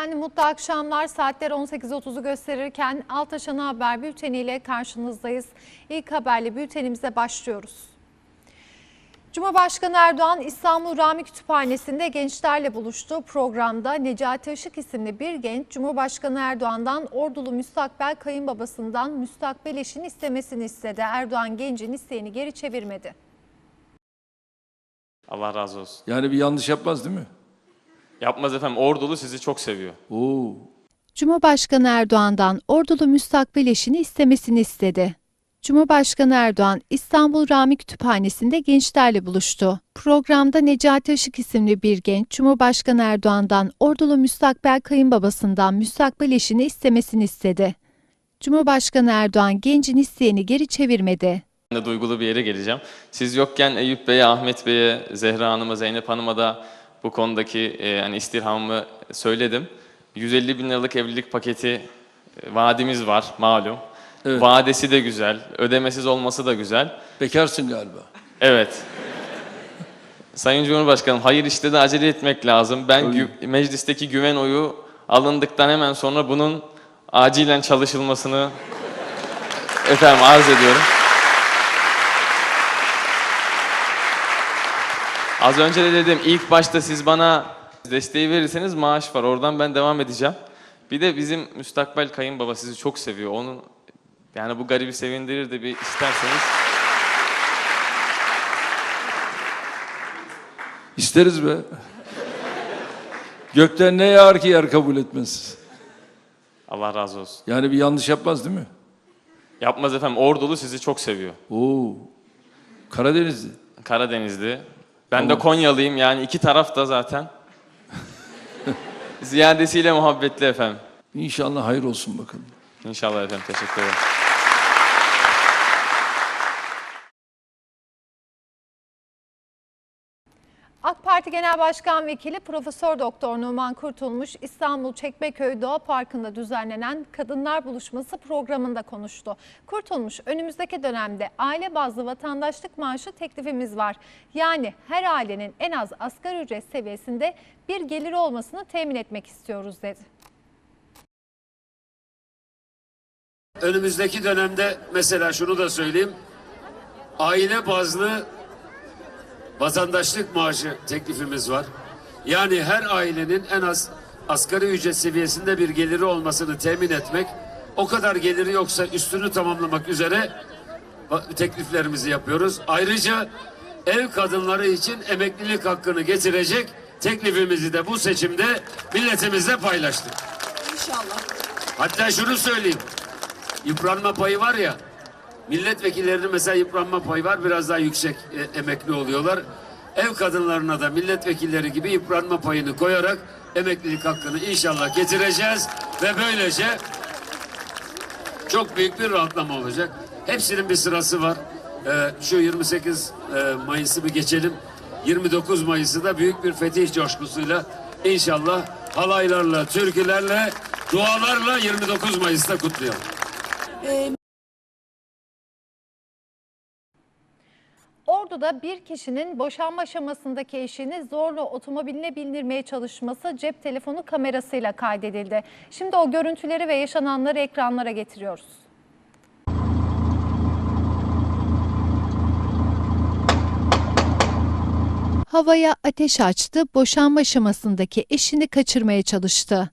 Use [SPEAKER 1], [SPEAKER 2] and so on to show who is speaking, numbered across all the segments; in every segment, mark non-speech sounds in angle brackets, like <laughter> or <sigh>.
[SPEAKER 1] Efendim mutlu akşamlar. Saatler 18.30'u gösterirken Altaşan Haber Bülteni ile karşınızdayız. İlk haberle bültenimize başlıyoruz. Cumhurbaşkanı Erdoğan İstanbul Rami Kütüphanesi'nde gençlerle buluştu. Programda Necati Işık isimli bir genç Cumhurbaşkanı Erdoğan'dan ordulu müstakbel kayınbabasından müstakbel eşini istemesini istedi. Erdoğan gencin isteğini geri çevirmedi.
[SPEAKER 2] Allah razı olsun.
[SPEAKER 3] Yani bir yanlış yapmaz değil mi?
[SPEAKER 2] Yapmaz efendim. Ordulu sizi çok seviyor.
[SPEAKER 3] Oo.
[SPEAKER 1] Cumhurbaşkanı Erdoğan'dan ordulu müstakbel eşini istemesini istedi. Cumhurbaşkanı Erdoğan İstanbul Rami Kütüphanesi'nde gençlerle buluştu. Programda Necati Işık isimli bir genç Cumhurbaşkanı Erdoğan'dan ordulu müstakbel kayınbabasından müstakbel eşini istemesini istedi. Cumhurbaşkanı Erdoğan gencin isteğini geri çevirmedi.
[SPEAKER 2] Ben de duygulu bir yere geleceğim. Siz yokken Eyüp Bey'e, Ahmet Bey'e, Zehra Hanım'a, Zeynep Hanım'a da bu konudaki e, yani istirhamımı söyledim. 150 bin liralık evlilik paketi e, vaadimiz var malum.
[SPEAKER 3] Evet.
[SPEAKER 2] Vadesi de güzel, ödemesiz olması da güzel.
[SPEAKER 3] Bekarsın galiba.
[SPEAKER 2] Evet. Sayın Cumhurbaşkanım hayır işte de acele etmek lazım. Ben gü- meclisteki güven oyu alındıktan hemen sonra bunun acilen çalışılmasını <laughs> efendim arz ediyorum. Az önce de dedim ilk başta siz bana desteği verirseniz maaş var. Oradan ben devam edeceğim. Bir de bizim müstakbel kayınbaba sizi çok seviyor. Onun yani bu garibi sevindirir de bir isterseniz.
[SPEAKER 3] İsteriz be. Gökten ne yağar ki yer kabul etmez.
[SPEAKER 2] Allah razı olsun.
[SPEAKER 3] Yani bir yanlış yapmaz değil mi?
[SPEAKER 2] Yapmaz efendim. Ordulu sizi çok seviyor.
[SPEAKER 3] Oo. Karadenizli.
[SPEAKER 2] Karadenizli. Ben de Konyalıyım yani iki taraf da zaten. <laughs> Ziyadesiyle muhabbetli efendim.
[SPEAKER 3] İnşallah hayır olsun bakalım.
[SPEAKER 2] İnşallah efendim teşekkür ederim.
[SPEAKER 1] AK Parti Genel Başkan Vekili Profesör Doktor Numan Kurtulmuş İstanbul Çekmeköy Doğa Parkı'nda düzenlenen Kadınlar Buluşması programında konuştu. Kurtulmuş önümüzdeki dönemde aile bazlı vatandaşlık maaşı teklifimiz var. Yani her ailenin en az asgari ücret seviyesinde bir geliri olmasını temin etmek istiyoruz dedi.
[SPEAKER 4] Önümüzdeki dönemde mesela şunu da söyleyeyim. Aile bazlı vatandaşlık maaşı teklifimiz var. Yani her ailenin en az asgari ücret seviyesinde bir geliri olmasını temin etmek, o kadar geliri yoksa üstünü tamamlamak üzere tekliflerimizi yapıyoruz. Ayrıca ev kadınları için emeklilik hakkını getirecek teklifimizi de bu seçimde milletimizle paylaştık.
[SPEAKER 5] İnşallah.
[SPEAKER 4] Hatta şunu söyleyeyim. Yıpranma payı var ya. Milletvekillerinin mesela yıpranma payı var. Biraz daha yüksek e, emekli oluyorlar. Ev kadınlarına da milletvekilleri gibi yıpranma payını koyarak emeklilik hakkını inşallah getireceğiz. Ve böylece çok büyük bir rahatlama olacak. Hepsinin bir sırası var. Ee, şu 28 e, Mayıs'ı bir geçelim. 29 Mayıs'ı da büyük bir fetih coşkusuyla inşallah halaylarla, türkülerle, dualarla 29 Mayıs'ta kutlayalım.
[SPEAKER 1] Ordu'da bir kişinin boşanma aşamasındaki eşini zorla otomobiline bindirmeye çalışması cep telefonu kamerasıyla kaydedildi. Şimdi o görüntüleri ve yaşananları ekranlara getiriyoruz. Havaya ateş açtı, boşanma aşamasındaki eşini kaçırmaya çalıştı.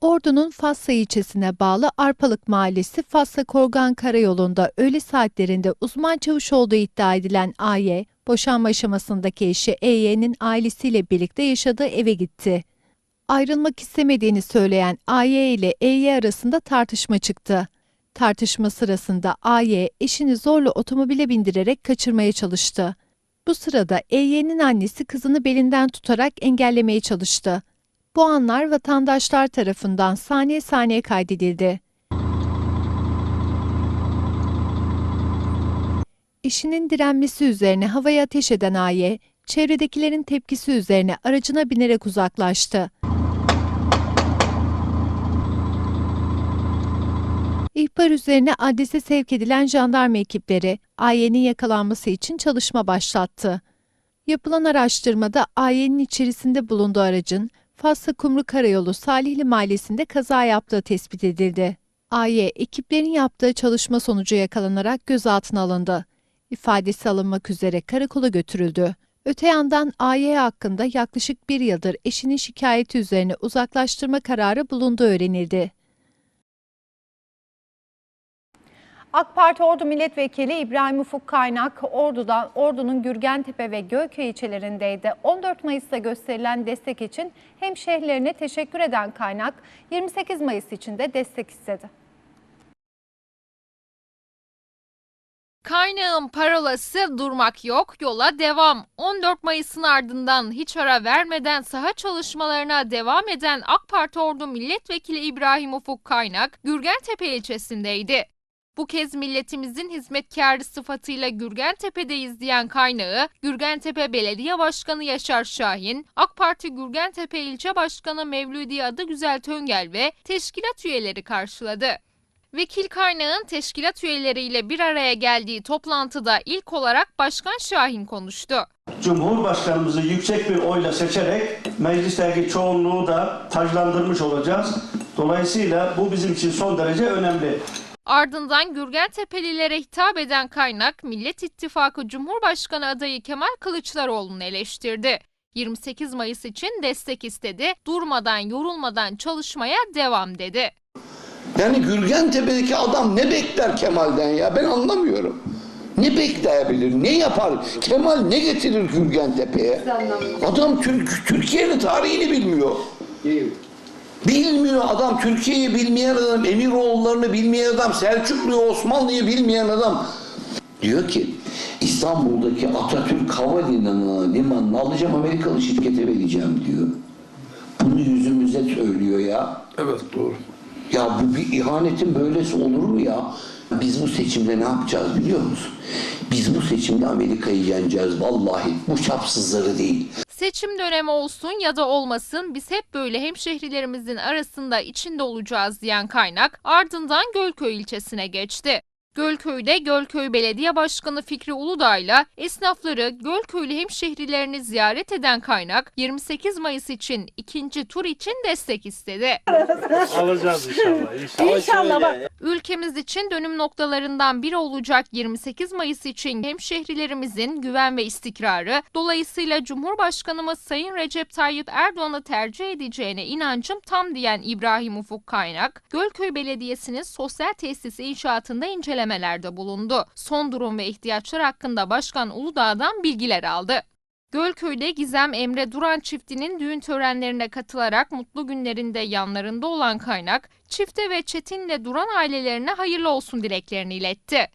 [SPEAKER 1] Ordu'nun Fassa ilçesine bağlı Arpalık Mahallesi Fassa Korgan Karayolu'nda öğle saatlerinde uzman çavuş olduğu iddia edilen AY, boşanma aşamasındaki eşi EY'nin ailesiyle birlikte yaşadığı eve gitti. Ayrılmak istemediğini söyleyen AY ile EY arasında tartışma çıktı. Tartışma sırasında AY eşini zorla otomobile bindirerek kaçırmaya çalıştı. Bu sırada EY'nin annesi kızını belinden tutarak engellemeye çalıştı. Bu anlar vatandaşlar tarafından saniye saniye kaydedildi. Eşinin direnmesi üzerine havaya ateş eden Aye, çevredekilerin tepkisi üzerine aracına binerek uzaklaştı. İhbar üzerine adrese sevk edilen jandarma ekipleri Aye'nin yakalanması için çalışma başlattı. Yapılan araştırmada AY'nin içerisinde bulunduğu aracın Faslı Kumru Karayolu Salihli Mahallesi'nde kaza yaptığı tespit edildi. AY, ekiplerin yaptığı çalışma sonucu yakalanarak gözaltına alındı. İfadesi alınmak üzere karakola götürüldü. Öte yandan AY hakkında yaklaşık bir yıldır eşinin şikayeti üzerine uzaklaştırma kararı bulunduğu öğrenildi.
[SPEAKER 5] AK Parti Ordu Milletvekili İbrahim Ufuk Kaynak, Ordu'dan, Ordu'nun Gürgentepe ve Gölköy ilçelerindeydi. 14 Mayıs'ta gösterilen destek için hemşehrilerine teşekkür eden Kaynak, 28 Mayıs için de destek istedi.
[SPEAKER 6] Kaynağın parolası durmak yok, yola devam. 14 Mayıs'ın ardından hiç ara vermeden saha çalışmalarına devam eden AK Parti Ordu Milletvekili İbrahim Ufuk Kaynak, Gürgentepe ilçesindeydi. Bu kez milletimizin hizmetkarı sıfatıyla Gürgentepe'deyiz diyen kaynağı, Gürgentepe Belediye Başkanı Yaşar Şahin, AK Parti Gürgentepe İlçe Başkanı Mevlüdi Adıgüzel Töngel ve teşkilat üyeleri karşıladı. Vekil kaynağın teşkilat üyeleriyle bir araya geldiği toplantıda ilk olarak Başkan Şahin konuştu.
[SPEAKER 7] Cumhurbaşkanımızı yüksek bir oyla seçerek meclisteki çoğunluğu da taclandırmış olacağız. Dolayısıyla bu bizim için son derece önemli.
[SPEAKER 6] Ardından Gürgentepe'lilere hitap eden kaynak Millet İttifakı Cumhurbaşkanı adayı Kemal Kılıçdaroğlu'nu eleştirdi. 28 Mayıs için destek istedi, durmadan yorulmadan çalışmaya devam dedi.
[SPEAKER 8] Yani Gürgentepe'deki adam ne bekler Kemal'den ya ben anlamıyorum. Ne bekleyebilir, ne yapar? Kemal ne getirir Gürgentepe'ye? Adam Türk, Türkiye'nin tarihini bilmiyor. Bilmiyor adam, Türkiye'yi bilmeyen adam, Emiroğullarını bilmeyen adam, Selçuklu'yu, Osmanlı'yı bilmeyen adam. Diyor ki İstanbul'daki Atatürk Havalimanı limanını alacağım Amerikalı şirkete vereceğim diyor. Bunu yüzümüze söylüyor ya.
[SPEAKER 3] Evet doğru.
[SPEAKER 8] Ya bu bir ihanetin böylesi olur mu ya? Biz bu seçimde ne yapacağız biliyor musun? Biz bu seçimde Amerika'yı yeneceğiz vallahi. Bu çapsızları değil.
[SPEAKER 6] Seçim dönemi olsun ya da olmasın biz hep böyle hemşehrilerimizin arasında içinde olacağız diyen kaynak ardından Gölköy ilçesine geçti. Gölköy'de Gölköy Belediye Başkanı Fikri Uludağ'la esnafları Gölköylü hemşehrilerini ziyaret eden kaynak 28 Mayıs için ikinci tur için destek istedi. <laughs>
[SPEAKER 9] Alacağız inşallah. İnşallah.
[SPEAKER 6] Ülkemiz için dönüm noktalarından biri olacak 28 Mayıs için hemşehrilerimizin güven ve istikrarı, dolayısıyla Cumhurbaşkanımız Sayın Recep Tayyip Erdoğan'ı tercih edeceğine inancım tam diyen İbrahim Ufuk Kaynak, Gölköy Belediyesi'nin sosyal tesisi inşaatında incelemelerde bulundu. Son durum ve ihtiyaçlar hakkında Başkan Uludağ'dan bilgiler aldı. Gölköy'de Gizem Emre Duran çiftinin düğün törenlerine katılarak mutlu günlerinde yanlarında olan kaynak, çifte ve Çetin'le Duran ailelerine hayırlı olsun dileklerini iletti.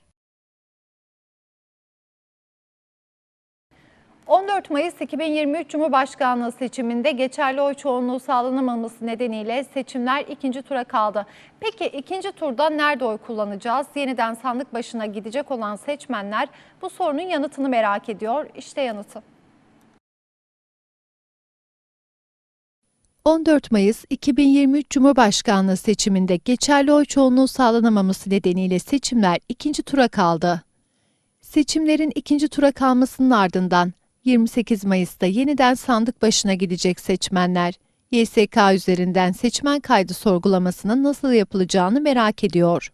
[SPEAKER 5] 14 Mayıs 2023 Cumhurbaşkanlığı seçiminde geçerli oy çoğunluğu sağlanamaması nedeniyle seçimler ikinci tura kaldı. Peki ikinci turda nerede oy kullanacağız? Yeniden sandık başına gidecek olan seçmenler bu sorunun yanıtını merak ediyor. İşte yanıtı.
[SPEAKER 1] 14 Mayıs 2023 Cumhurbaşkanlığı seçiminde geçerli oy çoğunluğu sağlanamaması nedeniyle seçimler ikinci tura kaldı. Seçimlerin ikinci tura kalmasının ardından 28 Mayıs'ta yeniden sandık başına gidecek seçmenler, YSK üzerinden seçmen kaydı sorgulamasının nasıl yapılacağını merak ediyor.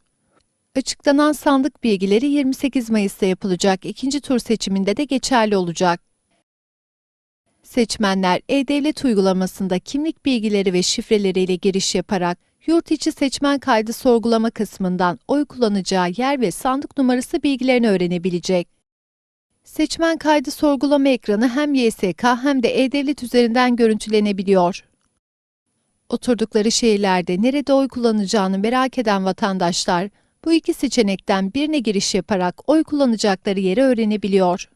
[SPEAKER 1] Açıklanan sandık bilgileri 28 Mayıs'ta yapılacak ikinci tur seçiminde de geçerli olacak. Seçmenler E-Devlet uygulamasında kimlik bilgileri ve şifreleriyle giriş yaparak yurt içi seçmen kaydı sorgulama kısmından oy kullanacağı yer ve sandık numarası bilgilerini öğrenebilecek. Seçmen kaydı sorgulama ekranı hem YSK hem de E-Devlet üzerinden görüntülenebiliyor. Oturdukları şehirlerde nerede oy kullanacağını merak eden vatandaşlar bu iki seçenekten birine giriş yaparak oy kullanacakları yeri öğrenebiliyor.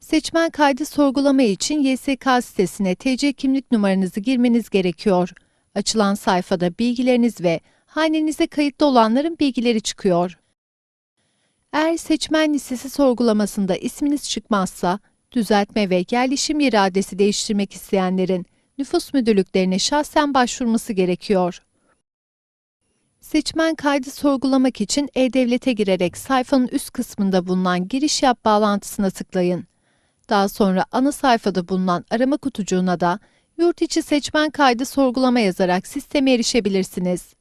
[SPEAKER 1] Seçmen kaydı sorgulama için YSK sitesine TC kimlik numaranızı girmeniz gerekiyor. Açılan sayfada bilgileriniz ve hanenize kayıtlı olanların bilgileri çıkıyor. Eğer seçmen listesi sorgulamasında isminiz çıkmazsa, düzeltme ve yerleşim yeri adresi değiştirmek isteyenlerin nüfus müdürlüklerine şahsen başvurması gerekiyor. Seçmen kaydı sorgulamak için E-Devlet'e girerek sayfanın üst kısmında bulunan giriş yap bağlantısına tıklayın. Daha sonra ana sayfada bulunan arama kutucuğuna da yurt içi seçmen kaydı sorgulama yazarak sisteme erişebilirsiniz.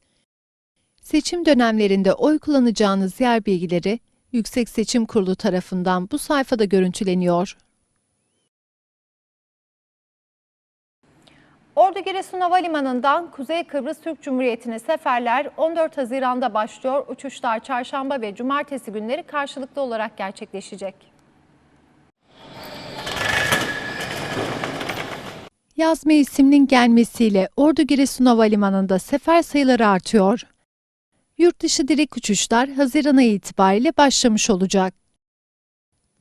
[SPEAKER 1] Seçim dönemlerinde oy kullanacağınız yer bilgileri Yüksek Seçim Kurulu tarafından bu sayfada görüntüleniyor.
[SPEAKER 5] Ordu Giresun Havalimanı'ndan Kuzey Kıbrıs Türk Cumhuriyeti'ne seferler 14 Haziran'da başlıyor. Uçuşlar çarşamba ve cumartesi günleri karşılıklı olarak gerçekleşecek.
[SPEAKER 1] Yaz mevsiminin gelmesiyle Ordu Giresun Havalimanı'nda sefer sayıları artıyor. Yurt dışı direkt uçuşlar Haziran ayı itibariyle başlamış olacak.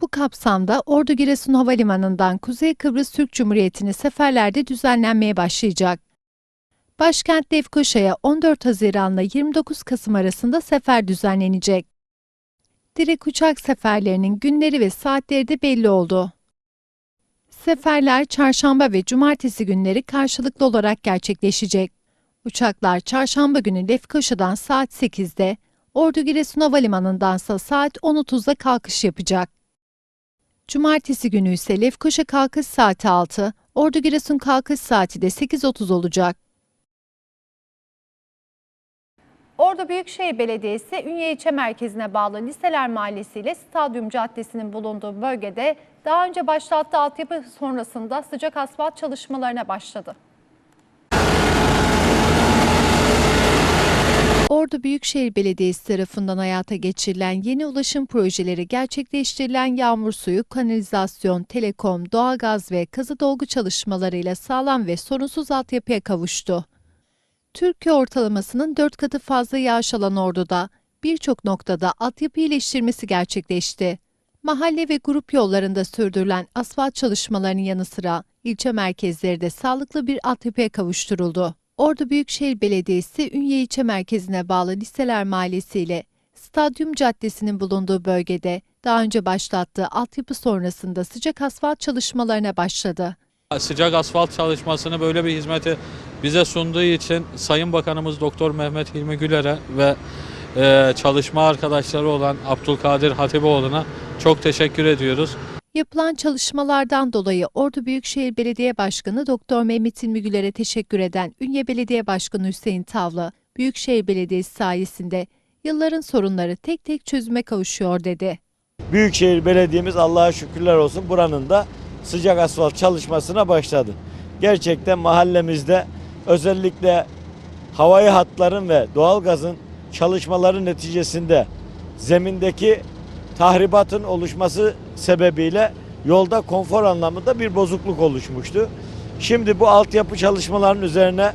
[SPEAKER 1] Bu kapsamda Ordu Giresun Havalimanı'ndan Kuzey Kıbrıs Türk Cumhuriyeti'ne seferlerde düzenlenmeye başlayacak. Başkent Lefkoşa'ya 14 Haziran'la 29 Kasım arasında sefer düzenlenecek. Direkt uçak seferlerinin günleri ve saatleri de belli oldu. Seferler çarşamba ve cumartesi günleri karşılıklı olarak gerçekleşecek. Uçaklar çarşamba günü Lefkoşa'dan saat 8'de, Ordu Giresun Havalimanı'ndansa saat 10.30'da kalkış yapacak. Cumartesi günü ise Lefkoşa kalkış saati 6, Ordu Giresun kalkış saati de 8.30 olacak.
[SPEAKER 5] Ordu Büyükşehir Belediyesi Ünye İlçe Merkezi'ne bağlı Liseler Mahallesi ile Stadyum Caddesi'nin bulunduğu bölgede daha önce başlattığı altyapı sonrasında sıcak asfalt çalışmalarına başladı.
[SPEAKER 1] Ordu Büyükşehir Belediyesi tarafından hayata geçirilen yeni ulaşım projeleri gerçekleştirilen yağmur suyu, kanalizasyon, telekom, doğalgaz ve kazı dolgu çalışmalarıyla sağlam ve sorunsuz altyapıya kavuştu. Türkiye ortalamasının 4 katı fazla yağış alan Ordu'da birçok noktada altyapı iyileştirmesi gerçekleşti. Mahalle ve grup yollarında sürdürülen asfalt çalışmalarının yanı sıra ilçe merkezleri de sağlıklı bir altyapıya kavuşturuldu. Ordu Büyükşehir Belediyesi Ünye ilçe merkezine bağlı Liseler Mahallesi ile Stadyum Caddesi'nin bulunduğu bölgede daha önce başlattığı altyapı sonrasında sıcak asfalt çalışmalarına başladı.
[SPEAKER 10] Sıcak asfalt çalışmasını böyle bir hizmeti bize sunduğu için Sayın Bakanımız Doktor Mehmet Hilmi Güler'e ve e, çalışma arkadaşları olan Abdülkadir Hatipoğlu'na çok teşekkür ediyoruz.
[SPEAKER 1] Yapılan çalışmalardan dolayı Ordu Büyükşehir Belediye Başkanı Doktor Mehmet İlmi Güler'e teşekkür eden Ünye Belediye Başkanı Hüseyin Tavla, Büyükşehir Belediyesi sayesinde yılların sorunları tek tek çözüme kavuşuyor dedi.
[SPEAKER 9] Büyükşehir Belediye'miz Allah'a şükürler olsun buranın da sıcak asfalt çalışmasına başladı. Gerçekten mahallemizde özellikle havai hatların ve doğalgazın çalışmaları neticesinde zemindeki tahribatın oluşması sebebiyle yolda konfor anlamında bir bozukluk oluşmuştu. Şimdi bu altyapı çalışmalarının üzerine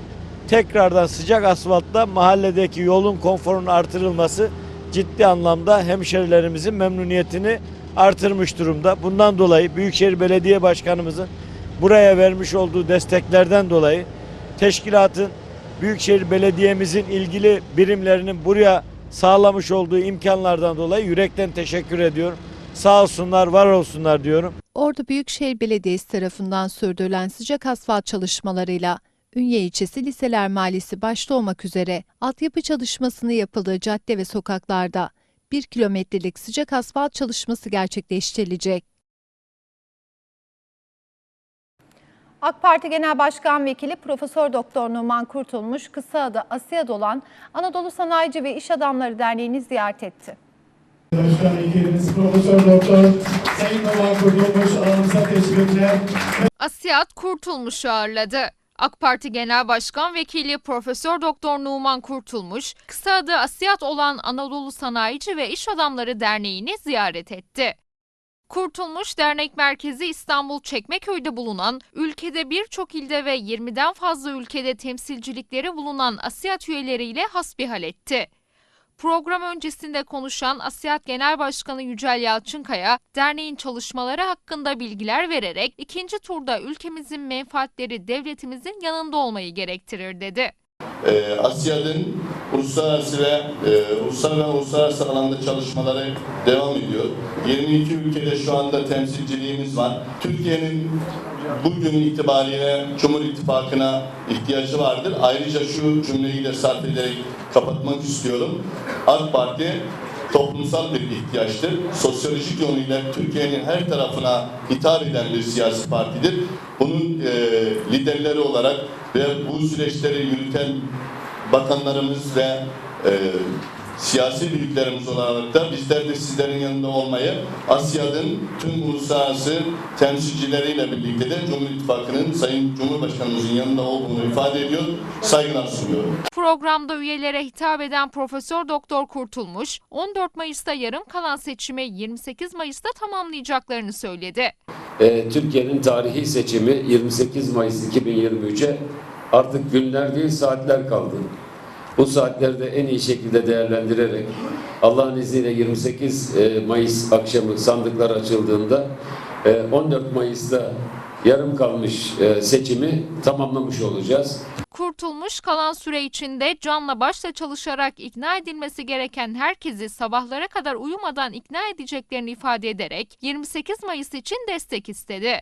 [SPEAKER 9] tekrardan sıcak asfaltla mahalledeki yolun konforunun artırılması ciddi anlamda hemşerilerimizin memnuniyetini artırmış durumda. Bundan dolayı Büyükşehir Belediye Başkanımızın buraya vermiş olduğu desteklerden dolayı teşkilatın Büyükşehir Belediye'mizin ilgili birimlerinin buraya sağlamış olduğu imkanlardan dolayı yürekten teşekkür ediyorum. Sağ olsunlar, var olsunlar diyorum.
[SPEAKER 1] Ordu Büyükşehir Belediyesi tarafından sürdürülen sıcak asfalt çalışmalarıyla Ünye ilçesi Liseler Mahallesi başta olmak üzere altyapı çalışmasını yapıldığı cadde ve sokaklarda 1 kilometrelik sıcak asfalt çalışması gerçekleştirilecek.
[SPEAKER 5] AK Parti Genel Başkan Vekili Profesör Doktor Numan Kurtulmuş kısa adı Asiyad olan Anadolu Sanayici ve İş Adamları Derneği'ni ziyaret etti.
[SPEAKER 11] Başkan Vekilimiz Profesör Doktor Sayın Numan Kurtulmuş alanımıza teşekkürler.
[SPEAKER 6] Asiyat Kurtulmuş'u ağırladı. AK Parti Genel Başkan Vekili Profesör Doktor Numan Kurtulmuş, kısa adı Asiyat olan Anadolu Sanayici ve İş Adamları Derneği'ni ziyaret etti. Kurtulmuş Dernek Merkezi İstanbul Çekmeköy'de bulunan, ülkede birçok ilde ve 20'den fazla ülkede temsilcilikleri bulunan Asiyat üyeleriyle hasbihal etti. Program öncesinde konuşan Asiyat Genel Başkanı Yücel Yalçınkaya, derneğin çalışmaları hakkında bilgiler vererek ikinci turda ülkemizin menfaatleri devletimizin yanında olmayı gerektirir dedi.
[SPEAKER 12] Ee, Asya'nın uluslararası ve e, ulusal ve uluslararası alanda çalışmaları devam ediyor. 22 ülkede şu anda temsilciliğimiz var. Türkiye'nin bugün itibariyle Cumhur İttifakı'na ihtiyacı vardır. Ayrıca şu cümleyi de sarf ederek kapatmak istiyorum. AK Parti toplumsal bir ihtiyaçtır. Sosyolojik yönüyle Türkiye'nin her tarafına hitap eden bir siyasi partidir. Bunun e, liderleri olarak ve bu süreçleri yürüten bakanlarımız ve e, siyasi büyüklerimiz olarak da bizler de sizlerin yanında olmayı Asya'nın tüm uluslararası temsilcileriyle birlikte de Cumhur İttifakı'nın Sayın Cumhurbaşkanımızın yanında olduğunu ifade ediyor, saygılar sunuyorum.
[SPEAKER 6] Programda üyelere hitap eden Profesör Doktor Kurtulmuş, 14 Mayıs'ta yarım kalan seçimi 28 Mayıs'ta tamamlayacaklarını söyledi.
[SPEAKER 4] Ee, Türkiye'nin tarihi seçimi 28 Mayıs 2023'e artık günler değil saatler kaldı. Bu saatleri de en iyi şekilde değerlendirerek Allah'ın izniyle 28 e, Mayıs akşamı sandıklar açıldığında e, 14 Mayıs'ta yarım kalmış e, seçimi tamamlamış olacağız.
[SPEAKER 6] Kurtulmuş kalan süre içinde canla başla çalışarak ikna edilmesi gereken herkesi sabahlara kadar uyumadan ikna edeceklerini ifade ederek 28 Mayıs için destek istedi.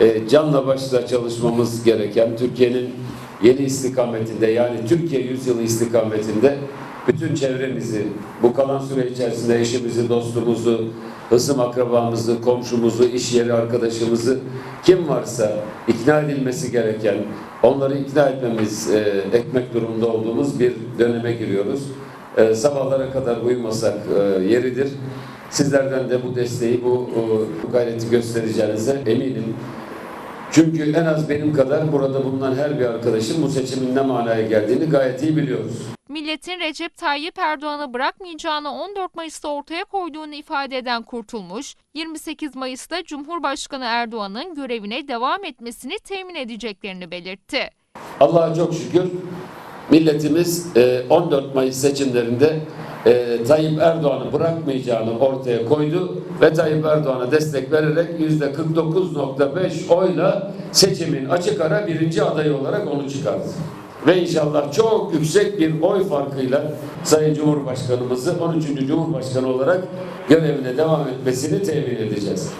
[SPEAKER 4] e, canla başla çalışmamız gereken Türkiye'nin yeni istikametinde yani Türkiye yüzyılı istikametinde bütün çevremizi bu kalan süre içerisinde eşimizi, dostumuzu, hısım akrabamızı, komşumuzu, iş yeri arkadaşımızı kim varsa ikna edilmesi gereken onları ikna etmemiz, e, etmek durumunda olduğumuz bir döneme giriyoruz. E, sabahlara kadar uyumasak e, yeridir. Sizlerden de bu desteği, bu, bu gayreti göstereceğinize eminim. Çünkü en az benim kadar burada bulunan her bir arkadaşım bu seçimin ne manaya geldiğini gayet iyi biliyoruz.
[SPEAKER 6] Milletin Recep Tayyip Erdoğan'ı bırakmayacağını 14 Mayıs'ta ortaya koyduğunu ifade eden Kurtulmuş, 28 Mayıs'ta Cumhurbaşkanı Erdoğan'ın görevine devam etmesini temin edeceklerini belirtti.
[SPEAKER 4] Allah'a çok şükür milletimiz e, 14 Mayıs seçimlerinde e, Tayyip Erdoğan'ı bırakmayacağını ortaya koydu ve Tayyip Erdoğan'a destek vererek %49.5 oyla seçimin açık ara birinci adayı olarak onu çıkardı. Ve inşallah çok yüksek bir oy farkıyla Sayın Cumhurbaşkanımızı 13. Cumhurbaşkanı olarak görevine devam etmesini temin edeceğiz.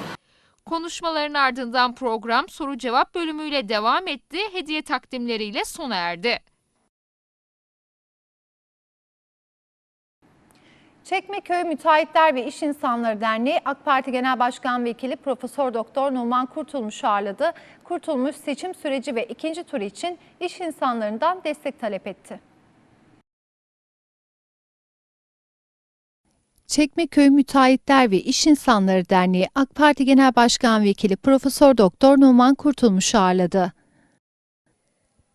[SPEAKER 6] Konuşmaların ardından program soru cevap bölümüyle devam etti, hediye takdimleriyle sona erdi.
[SPEAKER 5] Çekmeköy Müteahhitler ve İş İnsanları Derneği AK Parti Genel Başkan Vekili Profesör Doktor Numan Kurtulmuş ağırladı. Kurtulmuş seçim süreci ve ikinci tur için iş insanlarından destek talep etti.
[SPEAKER 1] Çekmeköy Müteahhitler ve İş İnsanları Derneği AK Parti Genel Başkan Vekili Profesör Doktor Numan Kurtulmuş ağırladı.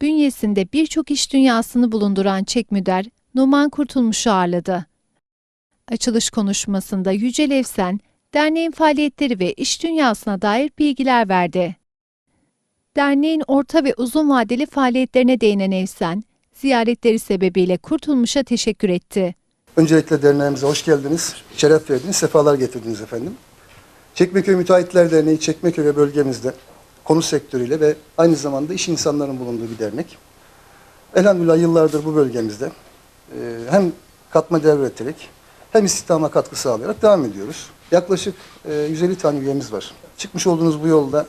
[SPEAKER 1] Bünyesinde birçok iş dünyasını bulunduran Çekmüder, Numan Kurtulmuş'u ağırladı. Açılış konuşmasında Yücel Evsen, derneğin faaliyetleri ve iş dünyasına dair bilgiler verdi. Derneğin orta ve uzun vadeli faaliyetlerine değinen Evsen, ziyaretleri sebebiyle Kurtulmuş'a teşekkür etti.
[SPEAKER 13] Öncelikle derneğimize hoş geldiniz, şeref verdiniz, sefalar getirdiniz efendim. Çekmeköy Müteahhitler Derneği Çekmeköy ve bölgemizde konut sektörüyle ve aynı zamanda iş insanlarının bulunduğu bir dernek. Elhamdülillah yıllardır bu bölgemizde hem katma değer üreterek hem istihdama katkı sağlayarak devam ediyoruz. Yaklaşık e, 150 tane üyemiz var. Çıkmış olduğunuz bu yolda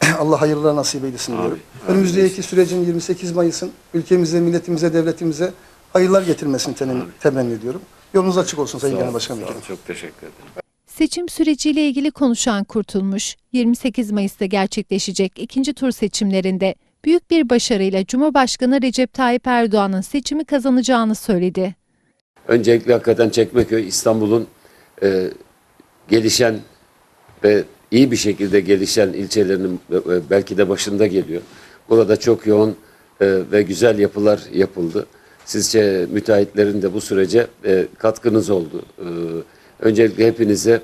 [SPEAKER 13] <clears throat> Allah hayırlar nasip eylesin diyorum. Önümüzdeki sürecin 28 Mayıs'ın ülkemize, milletimize, devletimize hayırlar getirmesini temenni, temenni ediyorum. Yolunuz açık olsun Sayın Genel Başkan Vekilim.
[SPEAKER 4] Çok teşekkür ederim.
[SPEAKER 1] Seçim süreciyle ilgili konuşan Kurtulmuş, 28 Mayıs'ta gerçekleşecek ikinci tur seçimlerinde büyük bir başarıyla Cumhurbaşkanı Recep Tayyip Erdoğan'ın seçimi kazanacağını söyledi.
[SPEAKER 4] Öncelikle hakikaten Çekmeköy İstanbul'un e, gelişen ve iyi bir şekilde gelişen ilçelerinin e, e, belki de başında geliyor. Burada çok yoğun e, ve güzel yapılar yapıldı. Sizce müteahhitlerin de bu sürece e, katkınız oldu. E, öncelikle hepinize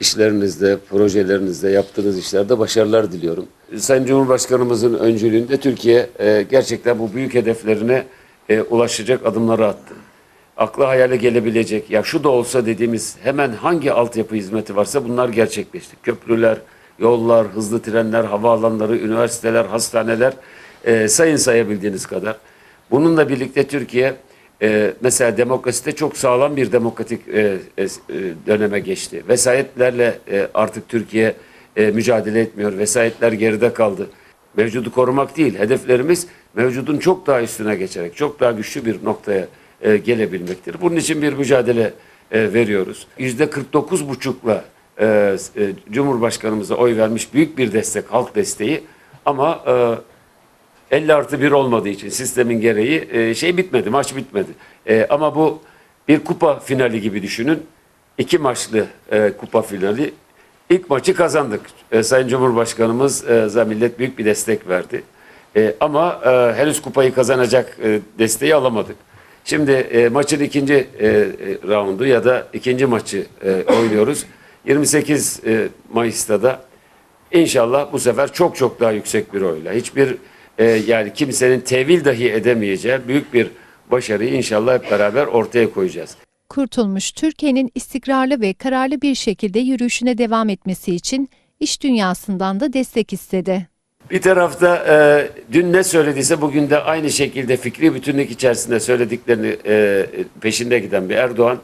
[SPEAKER 4] işlerinizde, projelerinizde, yaptığınız işlerde başarılar diliyorum. Sayın Cumhurbaşkanımızın öncülüğünde Türkiye e, gerçekten bu büyük hedeflerine e, ulaşacak adımları attı akla hayale gelebilecek ya şu da olsa dediğimiz hemen hangi altyapı hizmeti varsa bunlar gerçekleşti. Köprüler, yollar, hızlı trenler, havaalanları, üniversiteler, hastaneler e, sayın sayabildiğiniz kadar. Bununla birlikte Türkiye e, mesela demokraside çok sağlam bir demokratik e, e, döneme geçti. Vesayetlerle e, artık Türkiye e, mücadele etmiyor. Vesayetler geride kaldı. Mevcudu korumak değil, hedeflerimiz mevcudun çok daha üstüne geçerek, çok daha güçlü bir noktaya e, gelebilmektir. Bunun için bir mücadele e, veriyoruz. Yüzde 49 buçukla e, e, Cumhurbaşkanımıza oy vermiş büyük bir destek, halk desteği ama e, 50 artı 1 olmadığı için sistemin gereği e, şey bitmedi, maç bitmedi. E, ama bu bir kupa finali gibi düşünün. İki maçlı e, kupa finali. İlk maçı kazandık. E, Sayın Cumhurbaşkanımız e, millet büyük bir destek verdi. E, ama e, henüz kupayı kazanacak e, desteği alamadık. Şimdi e, maçın ikinci e, e, raundu ya da ikinci maçı e, oynuyoruz. <clears throat> 28 e, Mayıs'ta da İnşallah bu sefer çok çok daha yüksek bir oyla. Hiçbir e, yani kimsenin tevil dahi edemeyeceği büyük bir başarıyı inşallah hep beraber ortaya koyacağız.
[SPEAKER 1] Kurtulmuş, Türkiye'nin istikrarlı ve kararlı bir şekilde yürüyüşüne devam etmesi için iş dünyasından da destek istedi.
[SPEAKER 4] Bir tarafta e, dün ne söylediyse bugün de aynı şekilde fikri bütünlük içerisinde söylediklerini e, peşinde giden bir Erdoğan.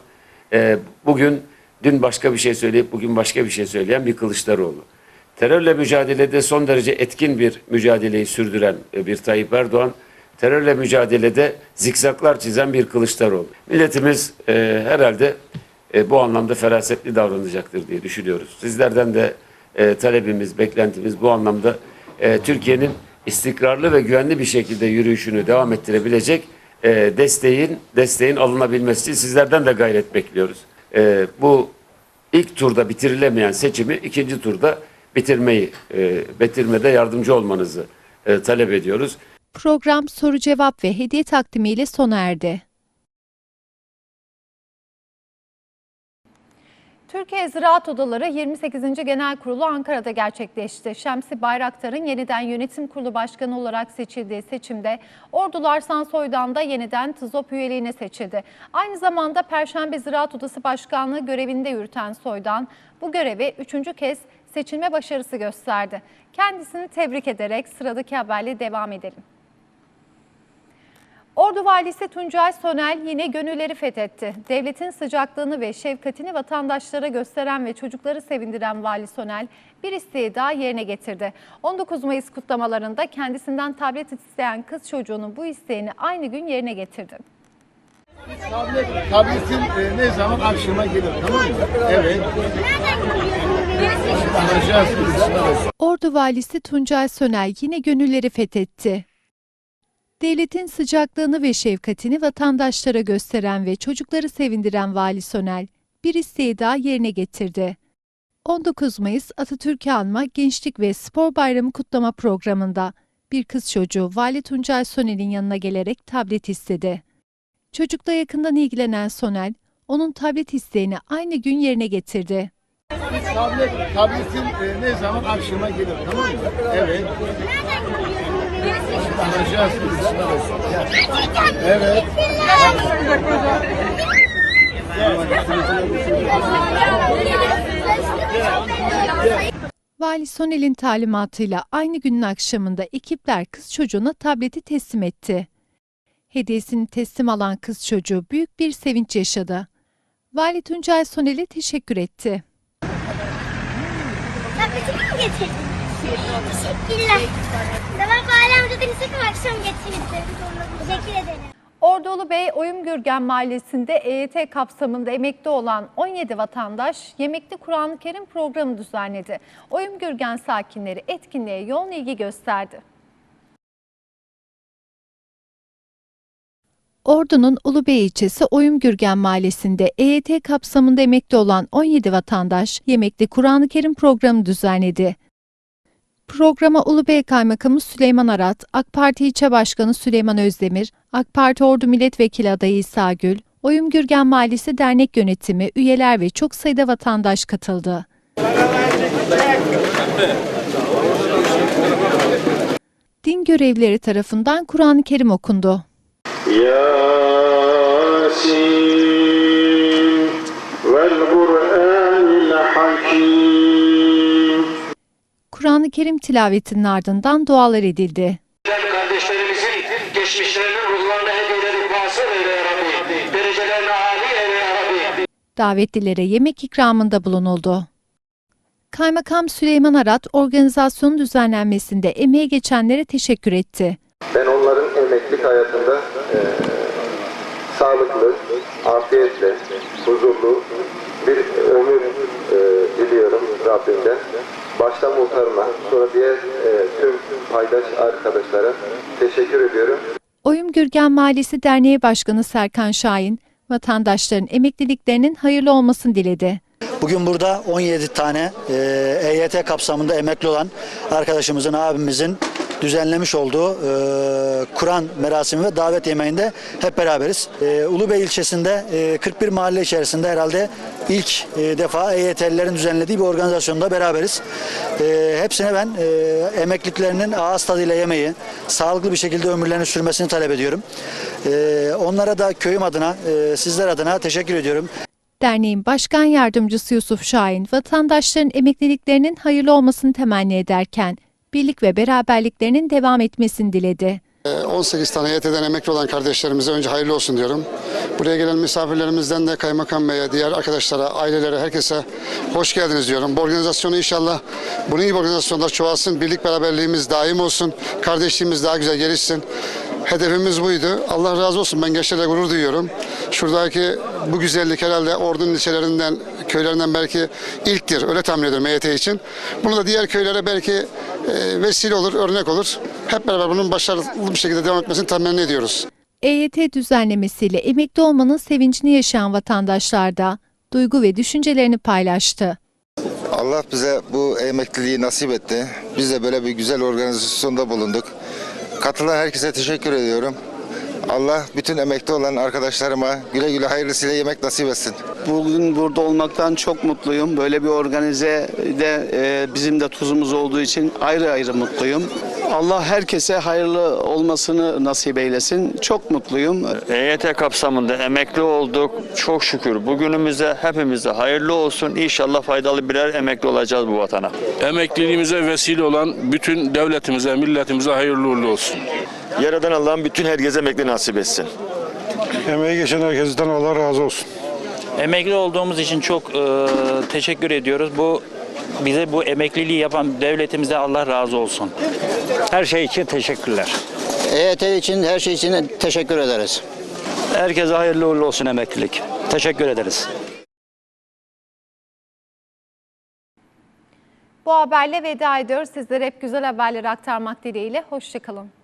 [SPEAKER 4] E, bugün dün başka bir şey söyleyip bugün başka bir şey söyleyen bir Kılıçdaroğlu. Terörle mücadelede son derece etkin bir mücadeleyi sürdüren e, bir Tayyip Erdoğan, terörle mücadelede zikzaklar çizen bir Kılıçdaroğlu. Milletimiz e, herhalde e, bu anlamda ferasetli davranacaktır diye düşünüyoruz. Sizlerden de e, talebimiz, beklentimiz bu anlamda e, Türkiye'nin istikrarlı ve güvenli bir şekilde yürüyüşünü devam ettirebilecek e, desteğin desteğin alınabilmesi için sizlerden de gayret bekliyoruz. E, bu ilk turda bitirilemeyen seçimi ikinci turda bitirmeyi, e, bitirmede yardımcı olmanızı e, talep ediyoruz.
[SPEAKER 1] Program soru cevap ve hediye takdimiyle sona erdi.
[SPEAKER 5] Türkiye Ziraat Odaları 28. Genel Kurulu Ankara'da gerçekleşti. Şemsi Bayraktar'ın yeniden yönetim kurulu başkanı olarak seçildiği seçimde Ordulu Arslan Soydan da yeniden TİZOP üyeliğine seçildi. Aynı zamanda Perşembe Ziraat Odası Başkanlığı görevinde yürüten Soydan bu görevi üçüncü kez seçilme başarısı gösterdi. Kendisini tebrik ederek sıradaki haberle devam edelim. Ordu Valisi Tuncay Sonel yine gönülleri fethetti. Devletin sıcaklığını ve şefkatini vatandaşlara gösteren ve çocukları sevindiren Vali Sonel bir isteği daha yerine getirdi. 19 Mayıs kutlamalarında kendisinden tablet isteyen kız çocuğunun bu isteğini aynı gün yerine getirdi.
[SPEAKER 14] Tablet, tabletin e, ne zaman akşama gelir tamam mı? Evet. Alacağız.
[SPEAKER 1] Ordu Valisi Tuncay Sönel yine gönülleri fethetti. Devletin sıcaklığını ve şefkatini vatandaşlara gösteren ve çocukları sevindiren Vali Sönel bir isteği daha yerine getirdi. 19 Mayıs Atatürk'ü anma Gençlik ve Spor Bayramı kutlama programında bir kız çocuğu Vali Tuncay Sönel'in yanına gelerek tablet istedi. Çocukla yakından ilgilenen Sonel, onun tablet isteğini aynı gün yerine getirdi.
[SPEAKER 14] Tablet, tabletin e, ne zaman akşama gelir tamam mı? Evet. Alacağız. Evet.
[SPEAKER 1] Vali Sonel'in talimatıyla aynı günün akşamında ekipler kız çocuğuna tableti teslim etti. Hediyesini teslim alan kız çocuğu büyük bir sevinç yaşadı. Vali Tuncay Sonel'e teşekkür etti.
[SPEAKER 15] Tabletimi mi getirdin? Teşekkürler. Sabah Fahri amca sakın akşam getirdi. Teşekkür ederim.
[SPEAKER 5] Ordulu Bey Oyumgürgen Mahallesi'nde EYT kapsamında emekli olan 17 vatandaş yemekli Kur'an-ı Kerim programı düzenledi. Oyumgürgen sakinleri etkinliğe yoğun ilgi gösterdi.
[SPEAKER 1] Ordu'nun Ulubey ilçesi Oyumgürgen mahallesinde EYT kapsamında emekli olan 17 vatandaş yemekli Kur'an-ı Kerim programı düzenledi. Programa Ulu Bey Kaymakamı Süleyman Arat, AK Parti İlçe Başkanı Süleyman Özdemir, AK Parti Ordu Milletvekili adayı İsa Gül, Oyum Gürgen Mahallesi Dernek Yönetimi, üyeler ve çok sayıda vatandaş katıldı. Din görevlileri tarafından Kur'an-ı Kerim okundu.
[SPEAKER 16] Yasin.
[SPEAKER 1] Kur'an-ı Kerim tilavetinin ardından dualar edildi.
[SPEAKER 16] Kardeşlerimizin geçmişlerinin ruhlarına hediyeleri vasıl eyle ya Rabbi. Derecelerini âli eyle ya Rabbi.
[SPEAKER 1] Davetlilere yemek ikramında bulunuldu. Kaymakam Süleyman Arat, organizasyonun düzenlenmesinde emeği geçenlere teşekkür etti.
[SPEAKER 12] Ben onların emeklilik hayatında e,
[SPEAKER 17] sağlıklı, afiyetle, huzurlu bir ömür e, diliyorum Rabbimden. Başta muhtarıma, sonra diğer e, tüm paydaş arkadaşlara teşekkür ediyorum.
[SPEAKER 1] Oyum Gürgen Mahallesi Derneği Başkanı Serkan Şahin, vatandaşların emekliliklerinin hayırlı olmasını diledi.
[SPEAKER 18] Bugün burada 17 tane e, EYT kapsamında emekli olan arkadaşımızın, abimizin düzenlemiş olduğu e, Kur'an merasimi ve davet yemeğinde hep beraberiz. E, Ulubey ilçesinde e, 41 mahalle içerisinde herhalde ilk e, defa EYT'lilerin düzenlediği bir organizasyonda beraberiz. E, hepsine ben e, emekliliklerinin ağız tadıyla yemeyi, sağlıklı bir şekilde ömürlerini sürmesini talep ediyorum. E, onlara da köyüm adına, e, sizler adına teşekkür ediyorum.
[SPEAKER 1] Derneğin Başkan Yardımcısı Yusuf Şahin, vatandaşların emekliliklerinin hayırlı olmasını temenni ederken, birlik ve beraberliklerinin devam etmesini diledi.
[SPEAKER 19] 18 tane YT'den emekli olan kardeşlerimize önce hayırlı olsun diyorum. Buraya gelen misafirlerimizden de Kaymakam Bey'e, diğer arkadaşlara, ailelere, herkese hoş geldiniz diyorum. Bu organizasyonu inşallah bunun gibi organizasyonlar çoğalsın. Birlik beraberliğimiz daim olsun. Kardeşliğimiz daha güzel gelişsin. Hedefimiz buydu. Allah razı olsun. Ben gençlerle gurur duyuyorum. Şuradaki bu güzellik herhalde Ordu'nun ilçelerinden, köylerinden belki ilktir. Öyle tahmin ediyorum EYT için. Bunu da diğer köylere belki e, vesile olur, örnek olur. Hep beraber bunun başarılı bir şekilde devam etmesini temenni ediyoruz.
[SPEAKER 1] EYT düzenlemesiyle emekli olmanın sevincini yaşayan vatandaşlar da duygu ve düşüncelerini paylaştı.
[SPEAKER 20] Allah bize bu emekliliği nasip etti. Biz de böyle bir güzel organizasyonda bulunduk. Katılan herkese teşekkür ediyorum. Allah bütün emekli olan arkadaşlarıma güle güle hayırlısıyla yemek nasip etsin.
[SPEAKER 21] Bugün burada olmaktan çok mutluyum. Böyle bir organizede e, bizim de tuzumuz olduğu için ayrı ayrı mutluyum. Allah herkese hayırlı olmasını nasip eylesin. Çok mutluyum.
[SPEAKER 22] EYT kapsamında emekli olduk. Çok şükür bugünümüze hepimize hayırlı olsun. İnşallah faydalı birer emekli olacağız bu vatana.
[SPEAKER 23] Emekliliğimize vesile olan bütün devletimize, milletimize hayırlı uğurlu olsun.
[SPEAKER 24] Yaradan Allah'ın bütün herkese emekli nasip etsin.
[SPEAKER 25] Emeği geçen herkesten Allah razı olsun.
[SPEAKER 26] Emekli olduğumuz için çok e, teşekkür ediyoruz. Bu bize bu emekliliği yapan devletimize Allah razı olsun.
[SPEAKER 27] Her şey için teşekkürler.
[SPEAKER 28] EYT için her şey için teşekkür ederiz.
[SPEAKER 27] Herkese hayırlı uğurlu olsun emeklilik. Teşekkür ederiz.
[SPEAKER 5] Bu haberle veda ediyoruz. Sizlere hep güzel haberleri aktarmak dileğiyle. Hoşçakalın.